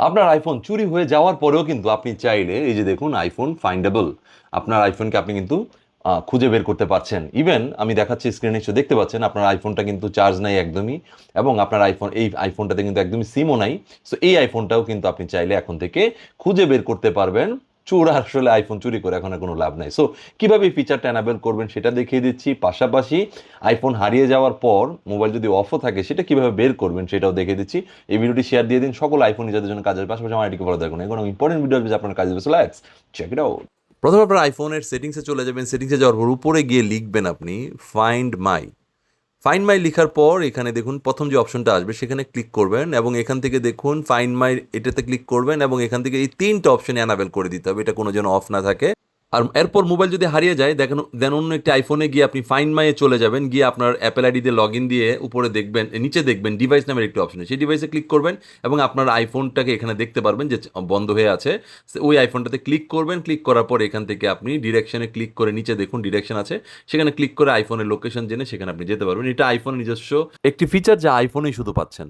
আপনার আইফোন চুরি হয়ে যাওয়ার পরেও কিন্তু আপনি চাইলে, এই যে দেখুন আইফোন ফাইন্ডেবল আপনার আইফোনকে আপনি কিন্তু খুঁজে বের করতে পারছেন। ইভেন আমি দেখাচ্ছি স্ক্রিনে নিশ্চয় দেখতে পাচ্ছেন, আপনার আইফোনটা কিন্তু চার্জ নাই একদমই, এবং আপনার আইফোন এই আইফোনটাতে কিন্তু একদমই সিমও নাই। সো এই আইফোনটাও কিন্তু আপনি চাইলে এখন থেকে খুঁজে বের করতে পারবেন। চোর আসলে আইফোন চুরি করে, এখন আর কোনো লাভ নাই। সো কীভাবে এই ফিচারটা এনাবেল করবেন সেটা দেখিয়ে দিচ্ছি। পাশাপাশি আইফোন হারিয়ে যাওয়ার পর মোবাইল যদি অফও থাকে, সেটা কীভাবে বের করবেন সেটাও দেখিয়ে দিচ্ছি। এই ভিডিওটি শেয়ার দিয়ে দিন সকল আইফোন নিজেদের জন্য কাজের পাশাপাশি আমার এটিকে ভালো দেখুন এখন ইম্পর্টেন্ট ভিডিও আপনার কাজে বেশ লাইক্স চেক ইট আউট প্রথমে আপনার আইফোনের সেটিংসে চলে যাবেন। সেটিংসে যাওয়ার পর উপরে গিয়ে লিখবেন আপনি ফাইন্ড মাই ফাইন্ড মাই লেখার পর এখানে দেখুন প্রথম যে অপশনটা আসবে, সেখানে ক্লিক করবেন এবং এখান থেকে দেখুন ফাইন্ড মাই এটাতে ক্লিক করবেন এবং এখান থেকে এই তিনটা অপশন অ্যানাবেল করে দিতে হবে। এটা কোনো যেন অফ না থাকে। আর এরপর মোবাইল যদি হারিয়ে যায়, দেখেন, দেন অন্য একটি আইফোনে গিয়ে আপনি ফাইন মাইয়ে চলে যাবেন, গিয়ে আপনার অ্যাপেল আইডি দিয়ে লগ ইন দিয়ে উপরে দেখবেন, নিচে দেখবেন ডিভাইস নামের একটি অপশন সেই ডিভাইসে ক্লিক করবেন এবং আপনার আইফোনটাকে এখানে দেখতে পারবেন যে বন্ধ হয়ে আছে। ওই আইফোনটাতে ক্লিক করবেন ক্লিক করার পর এখান থেকে আপনি ডিরেকশনে ক্লিক করে নিচে দেখুন ডিরেকশন আছে। সেখানে ক্লিক করে আইফোনের লোকেশন জেনে সেখানে আপনি যেতে পারবেন। এটা আইফোনের নিজস্ব একটি ফিচার যা আইফোনেই শুধু পাচ্ছেন।